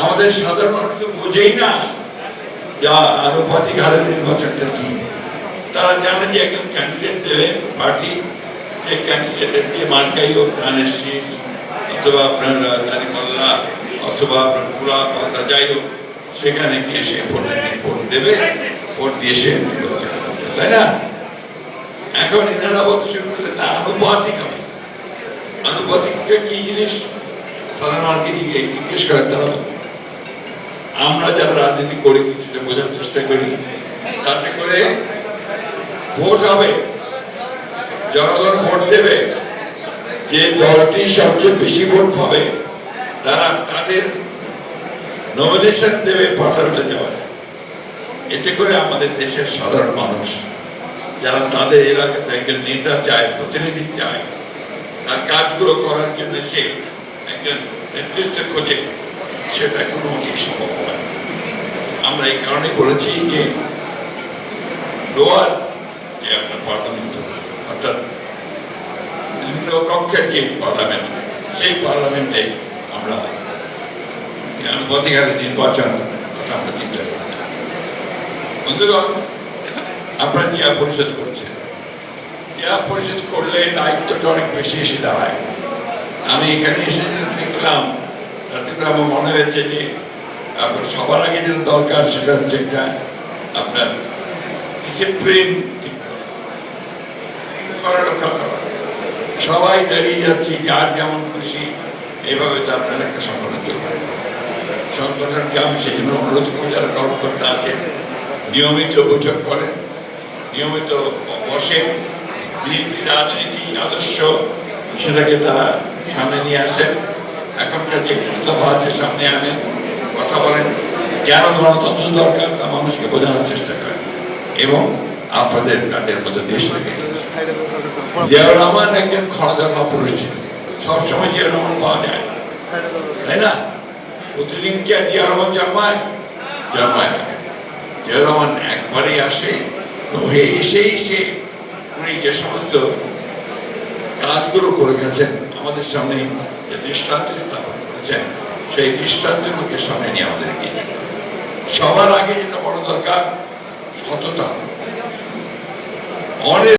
আমাদের সাধারণ মানুষ তো বোঝেই না যা আনুপাতিক হারের নির্বাচনটা কি। তারা জানে যে একজন ক্যান্ডিডেট দেবে পার্টি যে ক্যান্ডিডেটের যে মার্কাই হোক, ধানের শীষ, অথবা আপনার দানিকল্লা অথবা আপনার পুরা পাতা যাই হোক, সেখানে গিয়ে সে ভোট ভোট দেবে, ভোট দিয়ে সে নির্বাচন করবে, তাই না? এখন এনারা বলতে শুরু করছে, না, আনুপাতিক হবে। আনুপাতিকটা কি জিনিস? সাধারণ মানুষকে জিজ্ঞে- জিজ্ঞেস করেন তারা। আমরা যারা রাজনীতি করি কিছুটা বোঝার চেষ্টা করি, তাতে করে ভোট হবে। জনগণ ভোট দেবে। যে দলটি সবচেয়ে বেশি ভোট পাবে, তারা তাদের নমিনেশন দেবে পার্লামেন্টে যাওয়ার এতে করে আমাদের দেশের সাধারণ মানুষ, যারা তাদের এলাকাতে একজন নেতা চায়, প্রতিনিধি চায়, তার কাজগুলো করার জন্য সে একজন নেতৃত্ব খোঁজে। সেটা কোনো মতেই সম্ভব হয় না। আমরা এই কারণে বলেছি যে লোয়ার যে আপনার পার্লামেন্ট, অর্থাৎ নিম্ন কক্ষের যে পার্লামেন্ট, সেই পার্লামেন্টে আমরা হারে নির্বাচন কথা আমরা চিন্তা করি। বন্ধুগণ, আপনারা জিয়া পরিষদ করছেন জিয়া পরিষদ করলে দায়িত্বটা অনেক বেশি এসে দাঁড়ায় আমি এখানে এসে দেখলাম তাতে করে আমার মনে হয়েছে যে আপনার সবার আগে যেটা দরকার সেটা হচ্ছে একটা আপনার ডিসিপ্লিন করা। সবাই দাঁড়িয়ে যাচ্ছি, যার যেমন খুশি, এইভাবে তো আপনার একটা সংগঠন চলবে। সংগঠনকে আমি সেই জন্য অনুরোধ করব, যারা কর্মকর্তা আছেন, নিয়মিত বৈঠক করেন, নিয়মিত বসেন রাজনীতি, আদর্শ, সেটাকে তারা সামনে নিয়ে আসেন। এখনকার যে দফা আছে সামনে আনেন কথা বলেন কেন গণতন্ত্র দরকার, তা মানুষকে বোঝানোর চেষ্টা করেন। এবং আপনাদের কাজের মধ্যে দেশটাকে জিয়াউর রহমান একজন খরধর্মা পুরুষ ছিলেন সবসময় জিয়াউর রহমান পাওয়া যায় না। তাই না? প্রতিদিন কি আর জিয়াউর রহমান জন্মায়? জন্মায় না। জিয়াউর রহমান একবারেই আসে, তো হে- এসেই সে উনি যে সমস্ত কাজগুলো করে গেছেন আমাদের সামনে যে দৃষ্টান্ত স্থাপন করেছেন, সেই দৃষ্টান্তগুলোকে সামনে নিয়ে আমাদের এগিয়ে সবার আগে যেটা বড় দরকার, সততা। অনেক